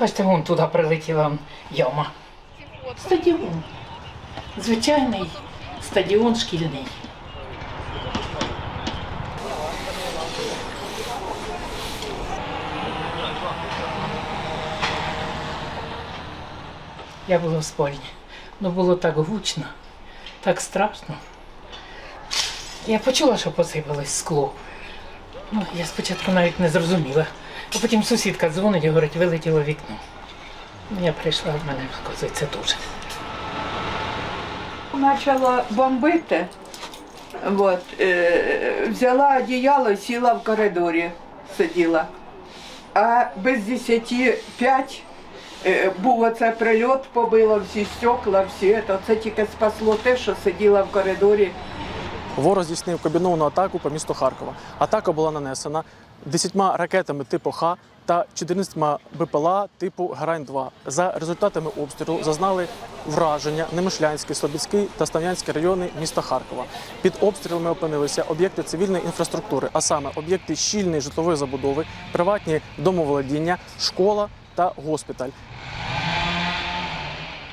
Бачите, вон туди прилетіла яма. Стадіон. Звичайний стадіон шкільний. Я була в спальні. Ну було так гучно, так страшно. Я почула, що посипалось скло. Ну, я спочатку навіть не зрозуміла. А потім сусідка дзвонить і говорить, вилетіло вікно. Я прийшла, в мене це дуже. Почала бомбити. От, е, взяла одіяло і сіла в коридорі, сиділа. А без 10 5 е, був оце прильот, побило всі стекла, всі це. Це тільки спасло те, що сиділа в коридорі. Ворог здійснив комбіновану атаку по місту Харкова. Атака була нанесена 10 ракетами типу Х та 14 БПЛА типу Грань-2. За результатами обстрілу зазнали враження Немишлянський, Слобідський та Ставнянський райони міста Харкова. Під обстрілами опинилися об'єкти цивільної інфраструктури, а саме об'єкти щільної житлової забудови, приватні домоволодіння, школа та госпіталь.